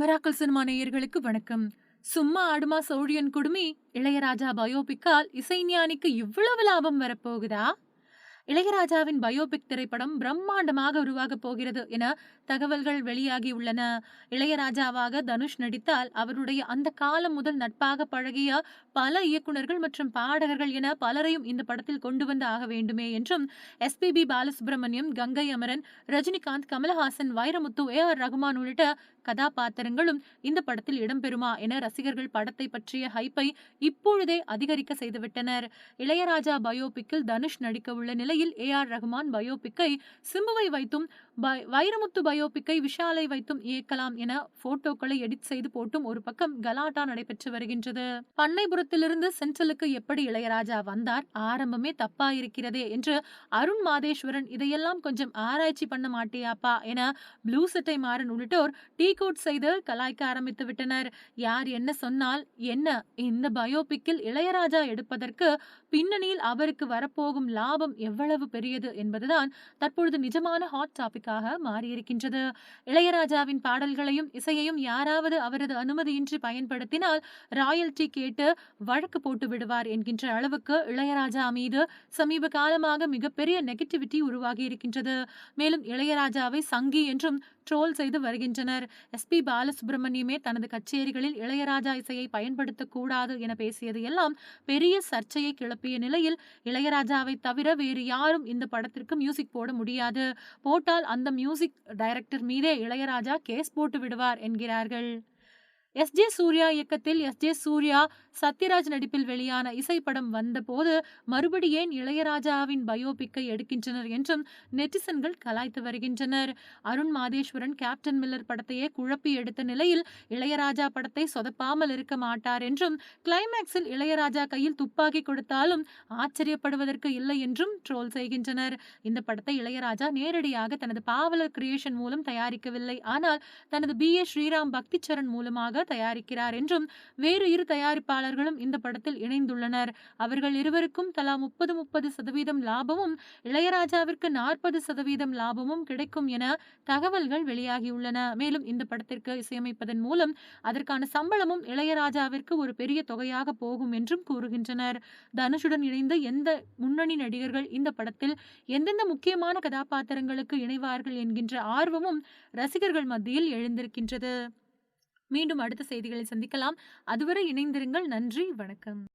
மெராக்கல் cinema நேயர்களுக்கு வணக்கம். சும்மா ஆடுமா சோழியன் குடுமி இளையராஜா பயோபிக்கால் இசைஞானிக்கு இவ்வளவு லாபம் வரப்போகுதா? இளையராஜாவின் பயோபிக் திரைப்படம் பிரம்மாண்டமாக உருவாகப் போகிறது என தகவல்கள் வெளியாகி உள்ளன. இளையராஜாவாக தனுஷ் நடித்தால் அவருடைய அந்த காலம் முதல் நட்பாக பழகிய பல இயக்குனர்கள் மற்றும் பாடகர்கள் என பலரையும் இந்த படத்தில் கொண்டு வந்து ஆக வேண்டுமே என்றும் SPB Balasubrahmanyam Gangai Amaran Rajinikanth Kamalhaasan Vairamuthu A R Rahman உள்ளிட்ட கதாபாத்திரங்களும் இந்த படத்தில் இடம்பெறுமா என ரசிகர்கள் படத்தை பற்றிய ஹைப்பை இப்பொழுதே அதிகரிக்க செய்துவிட்டனர். இளையராஜா பயோபிக்கில் தனுஷ் நடிக்க உள்ள நிலை இந்நிலையில் ஏ ஆர் ரஹ்மான் பயோபிக்கை சிம்புவை வைத்தும் வைரமுத்து பயோபிக்கை விஷாலை வைத்தும் இயக்கலாம் என போட்டோக்களை எடிட் செய்து போட்டும் ஒரு பக்கம் கலாட்டா நடைபெற்று வருகின்றது. பண்ணைபுரத்திலிருந்து சென்ட்ரலுக்கு எப்படி இளையராஜா வந்தார்? ஆரம்பமே தப்பா இருக்கிறதே என்று அருண் மாதேஸ்வரன் இதையெல்லாம் கொஞ்சம் ஆராய்ச்சி பண்ண மாட்டியாப்பா என ப்ளூ சட்டை மாறன் உள்ளிட்டோர் டீ கோட் செய்து கலாய்க்க ஆரம்பித்து விட்டனர். யார் என்ன சொன்னால் என்ன? இந்த பயோபிக்கில் இளையராஜா எடுப்பதற்கு பின்னணியில் அவருக்கு வரப்போகும் லாபம் எவ்வளவு பெரியது என்பதுதான் தற்பொழுது நிஜமான ஹாட் டாபிக் டாபிக்காக மாறியிருக்கின்றது. இளையராஜாவின் பாடல்களையும் இசையையும் யாராவது அவரது அனுமதியின்றி பயன்படுத்தினால் ராயல்டி கேட்டு வழக்கு போட்டு விடுவார் என்கின்ற அளவுக்கு இளையராஜா மீது சமீப காலமாக மிகப்பெரிய நெகட்டிவிட்டி உருவாகி இருக்கின்றது மேலும் இளையராஜாவை சங்கி என்றும் ட்ரோல் செய்து வருகின்றனர். எஸ்பி பாலசுப்ரமணியமே தனது கச்சேரிகளில் இளையராஜா இசையை பயன்படுத்தக்கூடாது என பேசியது எல்லாம் பெரிய சர்ச்சையை கிளப்பிய நிலையில் இளையராஜாவை தவிர வேறு யாரும் இந்த படத்திற்கு மியூசிக் போட முடியாது. போட்டால் அந்த மியூசிக் டைரக்டர் மீதே இளையராஜா கேஸ் போட்டு விடுவார் என்கிறார்கள். எஸ். ஜே. சூர்யா இயக்கத்தில் எஸ். ஜே. சூர்யா சத்யராஜ் நடிப்பில் வெளியான இசைப்படம் வந்தபோது மறுபடி ஏன் இளையராஜாவின் பயோபிக்கை எடுக்கின்றனர் என்றும் நெட்டிசன்கள் கலாய்த்து வருகின்றனர். அருண் மாதேஸ்வரன் கேப்டன் மில்லர் படத்தையே குழப்பி எடுத்த நிலையில் இளையராஜா படத்தை சொதப்பாமல் இருக்க மாட்டார் என்றும் கிளைமேக்ஸில் இளையராஜா கையில் துப்பாக்கி கொடுத்தாலும் ஆச்சரியப்படுவதற்கு இல்லை என்றும் ட்ரோல் செய்கின்றனர். இந்த படத்தை இளையராஜா நேரடியாக தனது பாவலர் கிரியேஷன் மூலம் தயாரிக்கவில்லை. ஆனால் தனது பி. ஏ. ஸ்ரீராம் பக்திச்சரண் மூலமாக தயாரிக்கிறார் என்றும் வேறு இரு தயாரிப்பாளர்களும் இந்த படத்தில் இணைந்துள்ளனர். அவர்கள் இருவருக்கும் தலா முப்பது முப்பது சதவீதம் லாபமும் இளையராஜாவிற்கு நாற்பது சதவீதம் லாபமும் கிடைக்கும் என தகவல்கள் வெளியாகியுள்ளன. மேலும் இந்த படத்திற்கு இசையமைப்பதன் மூலம் அதற்கான சம்பளமும் இளையராஜாவிற்கு ஒரு பெரிய தொகையாக போகும் என்றும் கூறுகின்றனர். தனுஷுடன் இணைந்து எந்த முன்னணி நடிகர்கள் இந்த படத்தில் எந்தெந்த முக்கியமான கதாபாத்திரங்களுக்கு இணைவார்கள் என்கின்ற ஆர்வமும் ரசிகர்கள் மத்தியில் எழுந்திருக்கின்றது. மீண்டும் அடுத்த செய்திகளை சந்திக்கலாம். அதுவரை இணைந்திருங்கள். நன்றி. வணக்கம்.